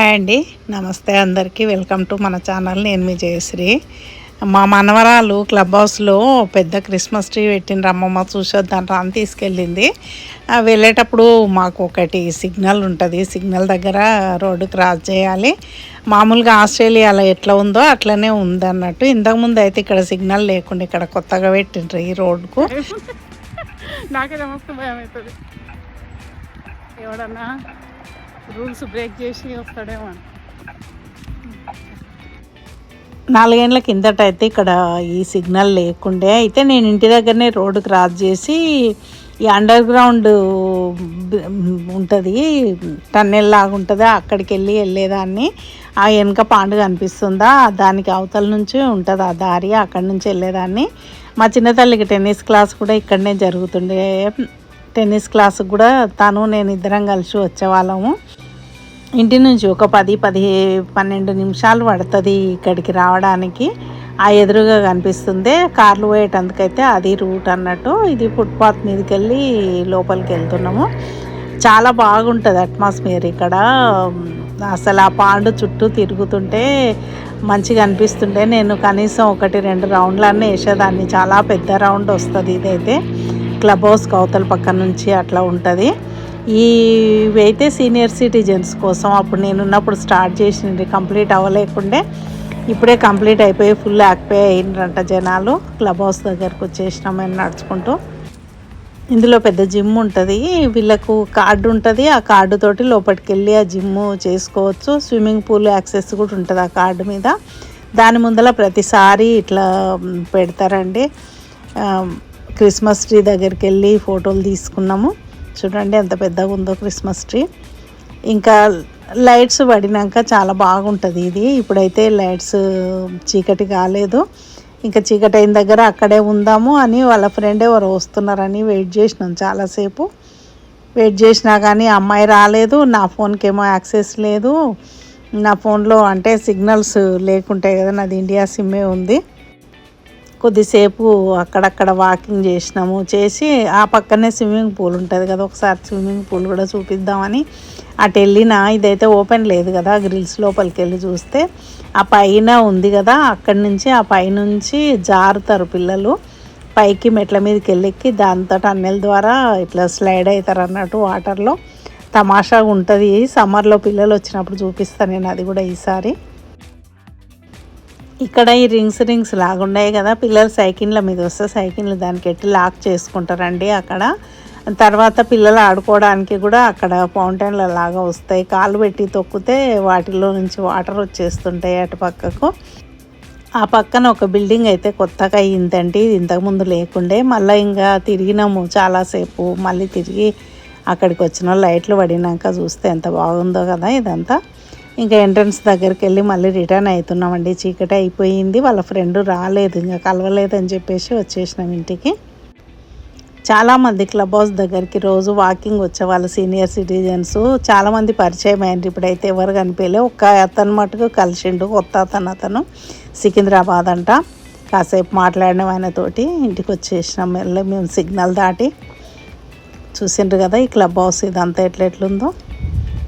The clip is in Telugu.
హాయ్ అండి. నమస్తే అందరికీ. వెల్కమ్ టు మన ఛానల్. నేను మీ జయశ్రీ. మా మనవరాలు క్లబ్ హౌస్లో పెద్ద క్రిస్మస్ ట్రీ పెట్టిన రమ్మమ్మ చూసొద్దాం అని తీసుకెళ్ళింది. వెళ్ళేటప్పుడు మాకు ఒకటి సిగ్నల్ ఉంటుంది. సిగ్నల్ దగ్గర రోడ్డు క్రాస్ చేయాలి. మామూలుగా ఆస్ట్రేలియాలో ఎట్లా ఉందో అట్లనే ఉంది అన్నట్టు ఇంతకుముందు అయితే ఇక్కడ సిగ్నల్ లేకుండా ఇక్కడ కొత్తగా పెట్టిండ్రు ఈ రోడ్డుకు. నాకే భయం అవుతుంది ఎవడన్నా రూల్స్ బ్రేక్ చేసి వస్తాడేమో నాలుగేళ్ళ కిందట అయితే ఇక్కడ ఈ సిగ్నల్ లేకుండే. అయితే నేను ఇంటి దగ్గరనే రోడ్డు క్రాస్ చేసి ఈ అండర్ గ్రౌండ్ ఉంటుంది టన్నెల్ లాగా ఉంటుంది అక్కడికి వెళ్ళి వెళ్ళేదాన్ని. ఆ వెనక పాండు కనిపిస్తుందా? దానికి అవతల నుంచి ఉంటుంది ఆ దారి? అక్కడి నుంచి వెళ్ళేదాన్ని. మా చిన్న తల్లికి టెన్నిస్ క్లాస్ కూడా ఇక్కడనే జరుగుతుండే. టెన్నిస్ క్లాస్ కూడా తను నేను ఇద్దరం కలిసి వచ్చేవాళ్ళము. ఇంటి నుంచి ఒక పది పది పన్నెండు నిమిషాలు పడుతుంది ఇక్కడికి రావడానికి. ఆ ఎదురుగా కనిపిస్తుంది కార్లు పోయేటందుకైతే అది రూట్ అన్నట్టు. ఇది ఫుట్పాత్ మీదకి వెళ్ళి లోపలికి వెళ్తున్నాము. చాలా బాగుంటుంది అట్మాస్ఫియర్ ఇక్కడ. అసలు ఆ పాండు చుట్టూ తిరుగుతుంటే మంచిగా అనిపిస్తుండే. నేను కనీసం ఒకటి రెండు రౌండ్లన్నీ వేసేదాన్ని. చాలా పెద్ద రౌండ్ వస్తుంది ఇదైతే. క్లబ్ హౌస్ కవతల పక్క నుంచి అట్లా ఉంటుంది. ఇవైతే సీనియర్ సిటిజన్స్ కోసం అప్పుడు నేను ఉన్నప్పుడు స్టార్ట్ చేసింది కంప్లీట్ అవ్వలేకుండే ఇప్పుడే కంప్లీట్ అయిపోయి ఫుల్ ఆక్పే అయినరంట జనాలు. క్లబ్ హౌస్ దగ్గరకు వచ్చేసినాం మేము నడుచుకుంటూ. ఇందులో పెద్ద జిమ్ ఉంటుంది. వీళ్ళకు కార్డు ఉంటుంది. ఆ కార్డు తోటి లోపలికి వెళ్ళి ఆ జిమ్ చేసుకోవచ్చు. స్విమ్మింగ్ పూల్ యాక్సెస్ కూడా ఉంటుంది ఆ కార్డు మీద. దాని ముందర ప్రతిసారి ఇట్లా పెడతారండి. క్రిస్మస్ ట్రీ దగ్గరికి వెళ్ళి ఫోటోలు తీసుకున్నాము. చూడండి ఎంత పెద్దగా ఉందో క్రిస్మస్ ట్రీ. ఇంకా లైట్స్ పడినాక చాలా బాగుంటుంది ఇది. ఇప్పుడైతే లైట్స్ చీకటి కాలేదు. ఇంకా చీకటి అయిన దగ్గర అక్కడే ఉందాము అని వాళ్ళ ఫ్రెండ్ ఎవరు వస్తున్నారని వెయిట్ చేసినాం చాలాసేపు. వెయిట్ చేసినా కానీ అమ్మాయి రాలేదు నా ఫోన్కి ఏమో యాక్సెస్ లేదు. నా ఫోన్లో అంటే సిగ్నల్స్ లేకుంటాయి కదా నాది ఇండియా సిమ్మే ఉంది. కొద్దిసేపు అక్కడక్కడ వాకింగ్ చేసినాము. చేసి ఆ పక్కనే స్విమ్మింగ్ పూల్ ఉంటుంది కదా ఒకసారి స్విమ్మింగ్ పూల్ కూడా చూపిద్దామని అటు వెళ్ళిన. ఇదైతే ఓపెన్ లేదు కదా గ్రిల్స్ లోపలికి వెళ్ళి చూస్తే. ఆ పైన ఉంది కదా అక్కడి నుంచి ఆ పైనుంచి జారుతారు పిల్లలు. పైకి మెట్ల మీదకి వెళ్ళెక్కి దాంతో టన్నెల్ ద్వారా ఇట్లా స్లైడ్ అవుతారు అన్నట్టు వాటర్లో. తమాషాగా ఉంటుంది. సమ్మర్లో పిల్లలు వచ్చినప్పుడు చూపిస్తాను నేను అది కూడా ఈసారి. ఇక్కడ ఈ రింగ్స్ రింగ్స్ లాగున్నాయి కదా. పిల్లలు సైకిళ్ళ మీద వస్తే సైకిళ్ళు దానికి ఎట్టి లాక్ చేసుకుంటారండి అక్కడ. తర్వాత పిల్లలు ఆడుకోవడానికి కూడా అక్కడ ఫౌంటైన్ల లాగా వస్తాయి. కాలు పెట్టి తొక్కితే వాటిలో నుంచి వాటర్ వచ్చేస్తుంటాయి అటు పక్కకు. ఆ పక్కన ఒక బిల్డింగ్ అయితే కొత్తగా అయ్యిందండి. ఇది ఇంతకుముందు లేకుండే. మళ్ళీ ఇంకా తిరిగినాము చాలాసేపు. మళ్ళీ తిరిగి అక్కడికి వచ్చిన. లైట్లు పడినాక చూస్తే ఎంత బాగుందో కదా ఇదంతా. ఇంకా ఎంట్రన్స్ దగ్గరికి వెళ్ళి మళ్ళీ రిటర్న్ అవుతున్నామండి. చీకటి అయిపోయింది. వాళ్ళ ఫ్రెండ్ రాలేదు. ఇంకా కలవలేదని చెప్పేసి వచ్చేసినాం ఇంటికి. చాలామంది క్లబ్ హౌస్ దగ్గరికి రోజు వాకింగ్ వచ్చే వాళ్ళ సీనియర్ సిటిజన్స్ చాలామంది పరిచయం అయ్యారు. ఇప్పుడైతే ఎవరు కనిపించలే ఒక్క అతను మటుకు కలిసిండు. కొత్త అతను అతను. సికింద్రాబాద్ అంట. కాసేపు మాట్లాడినాం ఆయనతోటి. ఇంటికి వచ్చేసినాం. మళ్ళీ మేము సిగ్నల్ దాటి. చూసిండ్రు కదా ఈ క్లబ్ హౌస్ ఇదంతా ఎట్లా ఎట్లుందో.